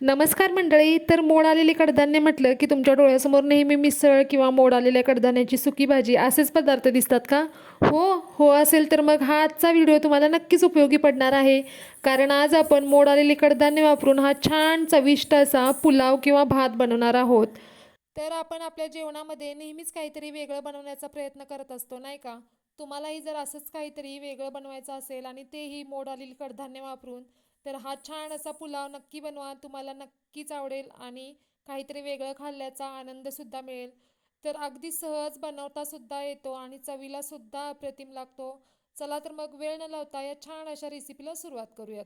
नमस्कार मंडळी तर मोड आलेले कडधान्य म्हटलं की तुमच्या डोळ्यासमोर नेहमी मिसळ किंवा मोड आलेल्या कडधान्याची सुकी भाजी असेच पदार्थ दिसतात का? हो हो असेल तर मग हा आजचा व्हिडिओ तुम्हाला नक्कीच उपयोगी पडणार आहे. कारण आज आपण मोड आलेले कडधान्य वापरून हा छान चविष्ट असा पुलाव किंवा भात बनवणार आहोत. तर आपण आपल्या जेवणामध्ये नेहमीच काहीतरी वेगळं बनवण्याचा प्रयत्न करत असतो नाही का? तुम्हालाही जर असंच काहीतरी वेगळं बनवायचं असेल आणि तेही मोड आलेली कडधान्य वापरून तर हा छान असा पुलाव नक्की बनवा तुम्हाला नक्कीच आवडेल आणि काहीतरी वेगळं खाल्ल्याचा आनंदसुद्धा मिळेल. तर अगदी सहज बनवतासुद्धा येतो आणि चवीलासुद्धा अप्रतिम लागतो. चला तर मग वेळ न लावता या छान अशा रेसिपीला सुरुवात करूयात.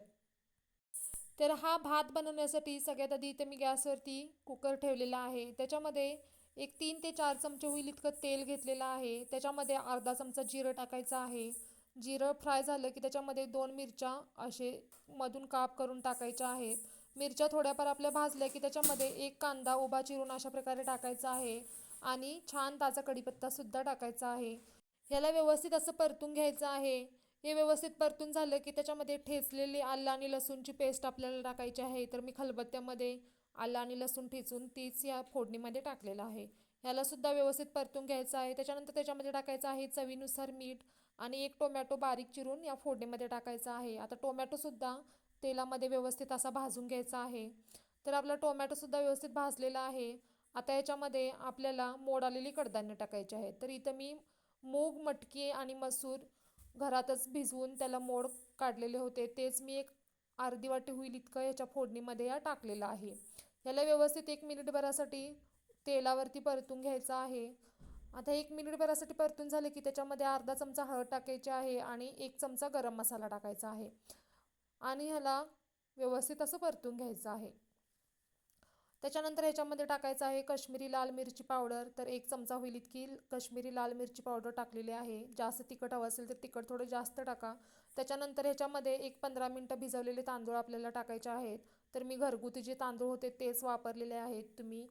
तर हा भात बनवण्यासाठी सगळ्यात आधी इथे मी गॅसवरती कुकर ठेवलेला आहे. त्याच्यामध्ये एक तीन ते चार चमचे होईल इतकं तेल घेतलेलं आहे. त्याच्यामध्ये अर्धा चमचा जिरं टाकायचं आहे. जिरं फ्राय झालं की त्याच्यामध्ये दोन मिरच्या असे मधून काप करून टाकायच्या आहेत. मिरच्या थोड्याफार आपल्या भाजल्या की त्याच्यामध्ये एक कांदा उभा चिरून अशा प्रकारे टाकायचा आहे आणि छान ताजा कढीपत्तासुद्धा टाकायचा आहे. ह्याला व्यवस्थित असं परतून घ्यायचं आहे. हे व्यवस्थित परतून झालं की त्याच्यामध्ये ठेचलेली आलं आणि लसूणची पेस्ट आपल्याला टाकायची आहे. तर मी खलबत्त्यामध्ये आलं आणि लसूण ठेचून तीच या फोडणीमध्ये टाकलेलं आहे. ह्याला सुद्धा व्यवस्थित परतून घ्यायचं आहे. त्याच्यानंतर त्याच्यामध्ये टाकायचं आहे चवीनुसार मीठ आणि एक टोमॅटो बारीक चिरून या फोडणीमध्ये टाकायचा आहे. आता टोमॅटोसुद्धा तेलामध्ये व्यवस्थित असा भाजून घ्यायचा आहे. तर आपला टोमॅटोसुद्धा व्यवस्थित भाजलेला आहे. आता याच्यामध्ये आपल्याला मोड आलेली कडधान्य टाकायचे आहे. तर इथं मी मूग मटकी आणि मसूर घरातच भिजवून त्याला मोड काढलेले होते. तेच मी एक अर्धी वाटी होईल इतकं याच्या फोडणीमध्ये या टाकलेलं आहे. याला व्यवस्थित एक मिनिटभरासाठी तेलावरती परतून घ्यायचं आहे. आता एक मिनिटभरासाठी परतून झाले की त्याच्यामध्ये अर्धा चमचा हळद टाकायची आहे आणि एक चमचा गरम मसाला टाकायचा आहे. आणि ह्याला व्यवस्थित असं परतून घ्यायचं आहे. त्याच्यानंतर ह्याच्यामध्ये टाकायचं आहे कश्मीरी लाल मिरची पावडर. तर एक चमचा होईल इतकी कश्मीरी लाल मिरची पावडर टाकलेली आहे. जास्त तिखट हवं असेल तर तिखट थोडं जास्त टाका. त्याच्यानंतर ह्याच्यामध्ये एक पंधरा मिनटं भिजवलेले तांदूळ आपल्याला टाकायचे आहेत. तर मी घरगुती जे तांदूळ होते तेच वापरलेले आहेत तुम्ही.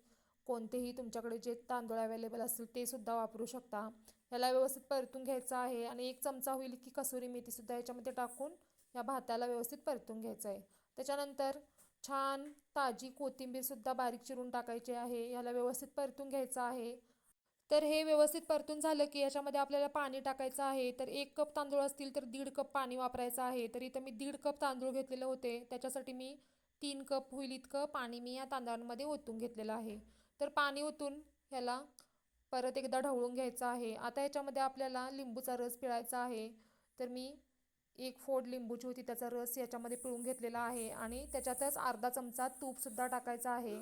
कोणतेही तुमच्याकडे जे तांदूळ अवेलेबल असतील ते सुद्धा वापरू शकता. ह्याला व्यवस्थित परतून घ्यायचं आहे आणि एक चमचा होईल की कसुरी मेथीसुद्धा याच्यामध्ये टाकून या भाताला व्यवस्थित परतून घ्यायचं आहे. त्याच्यानंतर छान ताजी कोथिंबीरसुद्धा बारीक चिरून टाकायची आहे. ह्याला व्यवस्थित परतून घ्यायचं आहे. तर हे व्यवस्थित परतून झालं की याच्यामध्ये आपल्याला पाणी टाकायचं आहे. तर एक कप तांदूळ असतील तर दीड कप पाणी वापरायचं आहे. तर इथं मी दीड कप तांदूळ घेतलेले होते. त्याच्यासाठी मी तीन कप होईल इतकं पाणी मी या तांदळांमध्ये ओतून घेतलेलं आहे. तर पाणी ओतून ह्याला परत एकदा ढवळून घ्यायचं आहे. आता याच्यामध्ये आपल्याला लिंबूचा रस पिळायचा आहे. तर मी एक फोड लिंबूची होती त्याचा रस याच्यामध्ये पिळून घेतलेला आहे आणि त्याच्यातच अर्धा चमचा तूपसुद्धा टाकायचं आहे.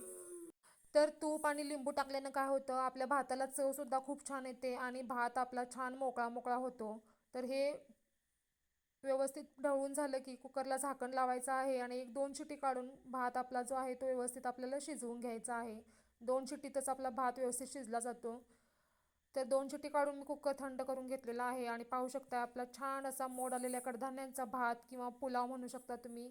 तर तूप आणि लिंबू टाकल्यानं काय होतं आपल्या भाताला चवसुद्धा खूप छान येते आणि भात आपला छान मोकळा मोकळा होतो. तर हे व्यवस्थित ढवळून झालं की कुकरला झाकण लावायचं आहे आणि एक दोन शिटी काढून भात आपला जो आहे तो व्यवस्थित आपल्याला शिजवून घ्यायचा आहे. दोन शिट्टीतच आपला भात व्यवस्थित शिजला जातो. तर दोन शिट्टी काढून मी कुकर थंड करून घेतलेला आहे आणि पाहू शकता आपला छान असा मोड आलेल्या कडधान्यांचा भात किंवा पुलाव म्हणू शकता तुम्ही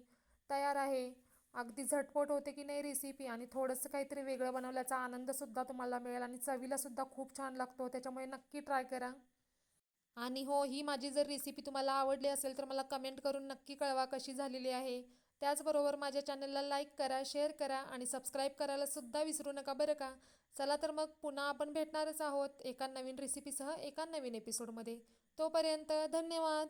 तयार आहे. अगदी झटपट होते की नाही रेसिपी आणि थोडंसं काहीतरी वेगळं बनवल्याचा आनंदसुद्धा तुम्हाला मिळेल आणि चवीलासुद्धा खूप छान लागतो. त्याच्यामुळे नक्की ट्राय करा. आणि हो ही माझी जर रेसिपी तुम्हाला आवडली असेल तर मला कमेंट करून नक्की कळवा कशी झालेली आहे. त्याचबरोबर माझ्या चॅनलला लाईक करा शेअर करा आणि सबस्क्राईब करायला सुद्धा विसरू नका बरं का? चला तर मग पुन्हा आपण भेटणारच आहोत एका नवीन रेसिपीसह एका नवीन एपिसोडमध्ये तोपर्यंत धन्यवाद!